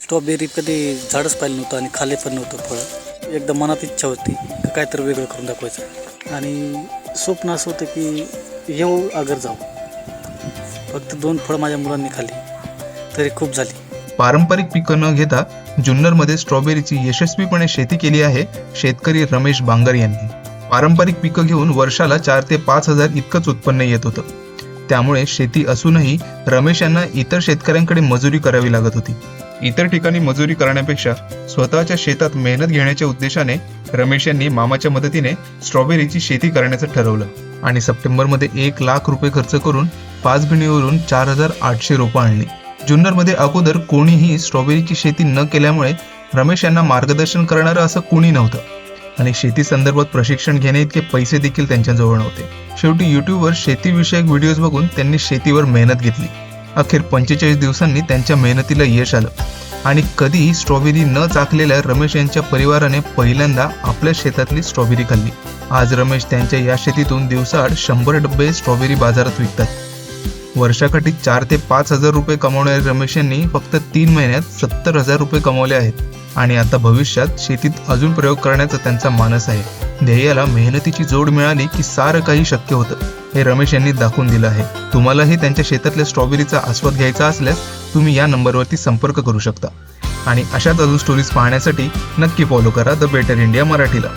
Strawberry कधी झाडच पाहिलं नव्हतं आणि खाले पण नव्हतं फळ. एकदा मनात इच्छा होती का काहीतरी वेगळं करून दाखवायचं. आणि स्वप्न असं होतं की येऊ अगर जाऊ. फक्त दोन फळं माझ्या मुलांनी खाल्ली तरी खूप झाली. पारंपरिक पिकं न घेता जुन्नरमध्ये स्ट्रॉबेरीची यशस्वीपणे शेती केली आहे शेतकरी रमेश बांगर यांनी. पारंपरिक पिकं घेऊन वर्षाला चार ते पाच हजार इतकंच उत्पन्न येत होतं. त्यामुळे शेती असूनही रमेश यांना इतर शेतकऱ्यांकडे मजुरी करावी लागत होती. इतर ठिकाणी मजुरी करण्यापेक्षा स्वतःच्या शेतात मेहनत घेण्याच्या उद्देशाने रमेश यांनी मामाच्या मदतीने स्ट्रॉबेरीची शेती करण्याचं ठरवलं. आणि सप्टेंबरमध्ये एक लाख रुपये खर्च करून पाच भिणीवरून चार हजार आठशे रोपं आणली. जुन्नरमध्ये अगोदर कोणीही स्ट्रॉबेरीची शेती न केल्यामुळे रमेश यांना मार्गदर्शन करणारं असं कोणी नव्हतं. आणि शेती संदर्भात प्रशिक्षण घेणे इतके पैसे देखील त्यांच्याजवळ नव्हते. शेवटी युट्यूबवर शेतीविषयक व्हिडिओज बघून त्यांनी शेतीवर मेहनत घेतली. अखेर पंचेचाळीस दिवसांनी त्यांच्या मेहनतीला यश आलं. आणि कधीही स्ट्रॉबेरी न चाकलेल्या रमेश यांच्या परिवाराने पहिल्यांदा आपल्या शेतातली स्ट्रॉबेरी खाल्ली. आज रमेश त्यांच्या या शेतीतून दिवसाआड शंभर डब्बे स्ट्रॉबेरी बाजारात विकतात. वर्षाकाठी चार ते पाच हजार रुपये कमावणारे रमेश यांनी फक्त तीन महिन्यात सत्तर हजार रुपये कमावले आहेत. आणि आता भविष्यात शेतीत अजून प्रयोग करण्याचा त्यांचा मानस आहे. ध्येयाला मेहनतीची जोड मिळाली की सारं काही शक्य होतं. हे रमेश यांनी दाखवून दिलं आहे. तुम्हालाही त्यांच्या शेतातल्या स्ट्रॉबेरीचा आस्वाद घ्यायचा असल्यास तुम्ही या नंबरवरती संपर्क करू शकता. आणि अशाच अजून स्टोरीज पाहण्यासाठी नक्की फॉलो करा द बेटर इंडिया मराठीला.